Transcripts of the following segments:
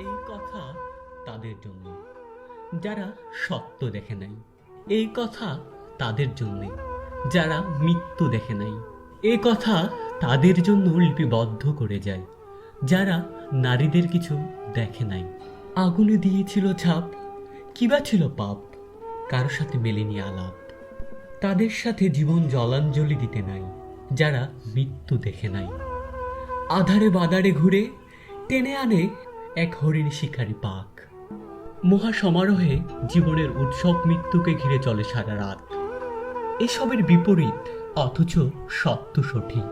এই কথা তাদের জন্য। যারা সত্য দেখে নাই, এই কথা তাদের জন্যে। যারা মৃত্যু দেখে নাই, এই কথা তাদের জন্য লিপিবদ্ধ করে যায়। যারা নারীদের কিছু দেখে নাই, আগুনে দিয়েছিল ছাপ কিবা ছিল পাপ? কারও সাথে মেলেনি আলাপ? তাদের সাথে জীবন জলাঞ্জলি দিতে নাই, যারা মৃত্যু দেখে নাই। আধারে বাদারে ঘুরে টেনে আনে এক হরিণ শিকারী পাক। মহা সমারোহে জীবনের উৎসব মৃত্যুকে ঘিরে চলে সারা রাত। এসবের বিপরীত অথচ সত্য সঠিক।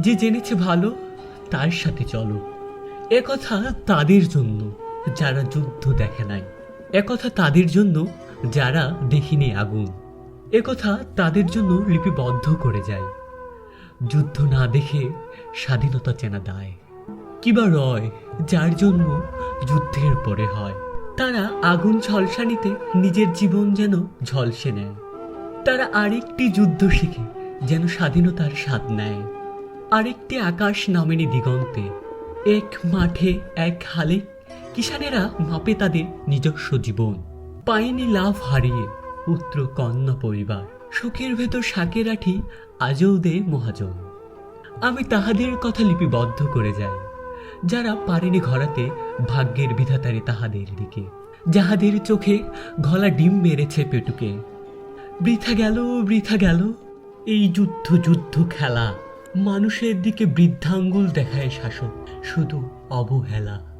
যে জেনেছে ভালো, তার সাথে চলো। একথা তাদের জন্য যারা যুদ্ধ দেখে নাই। একথা তাদের জন্য যারা দেখিনি আগুন। একথা তাদের জন্য লিপিবদ্ধ করে যায়। যুদ্ধ না দেখে স্বাধীনতা চেনা দায়। কিবা রয় যার জন্য যুদ্ধের পরে হয়। তারা আগুন ঝলসানিতে নিজের জীবন যেন ঝলসে নেয়। তারা আরেকটি যুদ্ধ শিখে যেন স্বাধীনতার স্বাদ নেয়। আরেকটি আকাশ নামেনি দিগন্তে। এক মাঠে এক হালে কিষানেরা মাপে তাদের নিজস্ব জীবন। পায়নি লাভ হারিয়ে পুত্র কন্যা পরিবার। সুখের ভেতর শাকের আঠি আজও দে মহাজন। আমি তাহাদের কথা লিপিবদ্ধ করে যাই। যারা পারেনি ঘরাতে ভাগ্যের বিধাতারে তাহাদের দিকে। যাহাদের চোখে ঘলা ডিম মেরেছে পেটুকে। বৃথা গেল বৃথা গেল, এই যুদ্ধ যুদ্ধ খেলা। মানুষের দিকে বৃদ্ধাঙ্গুল দেখায় শাসক, শুধু অবহেলা।